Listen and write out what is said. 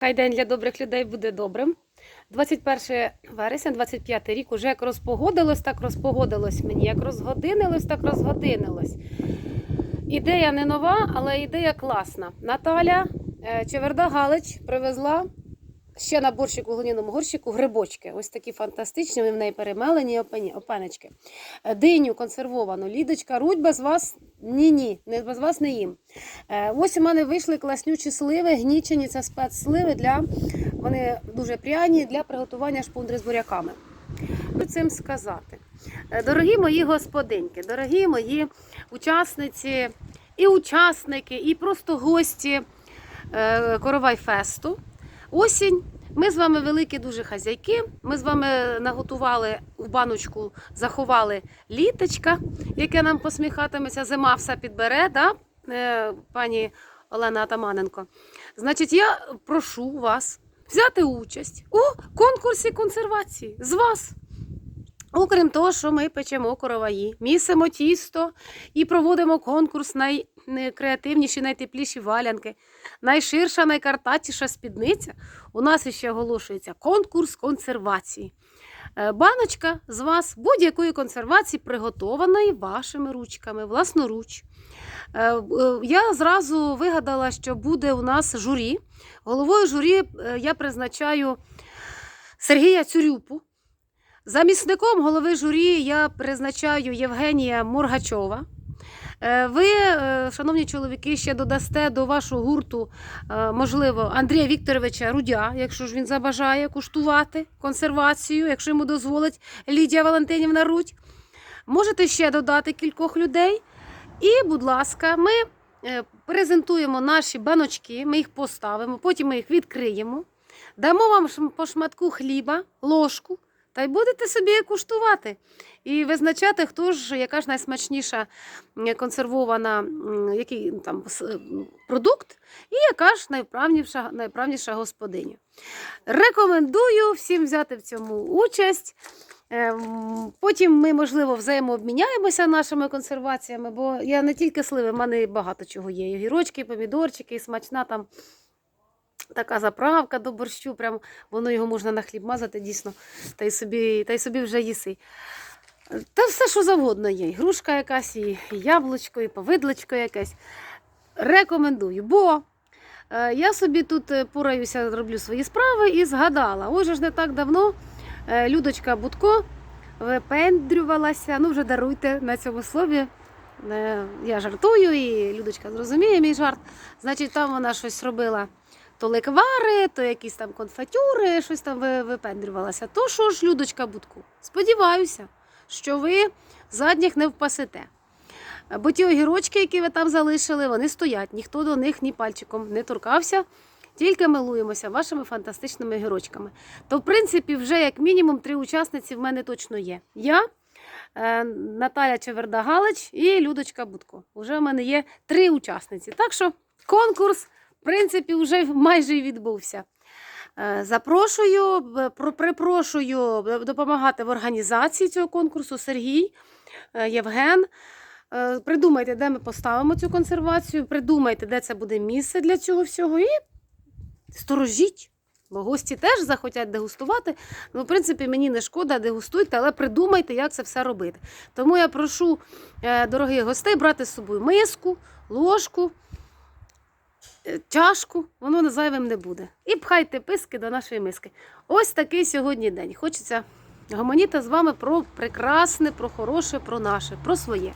Хай день для добрих людей буде добрим. 21 вересня, 25 рік, уже як розпогодилось, так розпогодилось мені. Як розгодинилось, так розгодинилось. Ідея не нова, але ідея класна. Наталя е, Чеверда Галич привезла ще на борщику, глиняному горщику грибочки. Ось такі фантастичні, вони в неї перемелені опенечки. Е, Диню консервовану. Лідочка, рудь без вас. Ні-ні, без вас не їм. Е, Ось у мене вийшли класнючі сливи, гнічені це спецсливи для вони дуже пряні для приготування шпундри з буряками. Що цим сказати? Е, Дорогі мої господинки, дорогі мої учасниці і учасники, і просто гості е, Коровайфесту. Осінь. Ми з вами великі дуже хазяйки. Ми з вами наготували в баночку, заховали літочка, яке нам посміхатиметься, зима все підбере, да? е, пані Олена Атаманенко. Значить, я прошу вас взяти участь у конкурсі консервації з вас. Окрім того, що ми печемо короваї, місимо тісто і проводимо конкурс найкреативніші, найтепліші валянки, найширша, найкартатіша спідниця. У нас ще оголошується конкурс консервації. Е, Баночка з вас будь-якої консервації, приготованої вашими ручками, власноруч. Е, е, Я зразу вигадала, що буде у нас журі. Головою журі я призначаю Сергія Цюрюпу. Замісником голови журі я призначаю Євгенія Моргачова. Е, Ви, е, шановні чоловіки, ще додасте до вашого гурту, е, можливо, Андрія Вікторовича Рудя, якщо ж він забажає куштувати консервацію, якщо йому дозволить Лідія Валентинівна Рудь. Можете ще додати кількох людей. І, будь ласка, ми презентуємо наші баночки, ми їх поставимо, потім ми їх відкриємо, дамо вам по шматку хліба, ложку, та й будете собі куштувати. І визначати, хто ж, яка ж найсмачніша консервована який там продукт, і яка ж найправніша, найправніша господиня. Рекомендую всім взяти в цьому участь. Ем, Потім ми, можливо, взаємообміняємося нашими консерваціями, бо я не тільки сливи, в мене багато чого є. Огірочки, помідорчики, смачна там така заправка до борщу. Прям воно його можна на хліб мазати, дійсно, та й собі, та й собі вже їси. Та все, що завгодно є. І грушка якась, і яблучко, і повидлочко якесь. Рекомендую, бо е, я собі тут е, пораюся, роблю свої справи і згадала. Ось ж не так давно е, Людочка Будко випендрювалася. Ну, вже даруйте на цьому слові. Я жартую, і Людочка зрозуміє мій жарт. Значить, там вона щось робила. То ликвари, то якісь там конфатюри, щось там ви- випендрювалася. То що ж, Людочка Будку? Сподіваюся, що ви задніх не впасете. Бо ті огірочки, які ви там залишили, вони стоять. Ніхто до них ні пальчиком не торкався, тільки милуємося вашими фантастичними огірочками. То, в принципі, вже як мінімум три учасниці в мене точно є. Я, е, Наталя Чеверда Галич і Людочка Будко. Уже в мене є три учасниці. Так що конкурс, принципі, вже майже і відбувся. Е, Запрошую, припрошую е, допомагати в організації цього конкурсу Сергій, е, Євген. Е, Придумайте, де ми поставимо цю консервацію, придумайте, де це буде місце для цього всього, і сторожіть. Бо гості теж захотять дегустувати. Ну, в принципі, мені не шкода, дегустуйте, але придумайте, як це все робити. Тому я прошу е, дорогих гостей брати з собою миску, ложку, е, чашку, воно зайвим не буде. І пхайте писки до нашої миски. Ось такий сьогодні день. Хочеться гомоніти з вами про прекрасне, про хороше, про наше, про своє.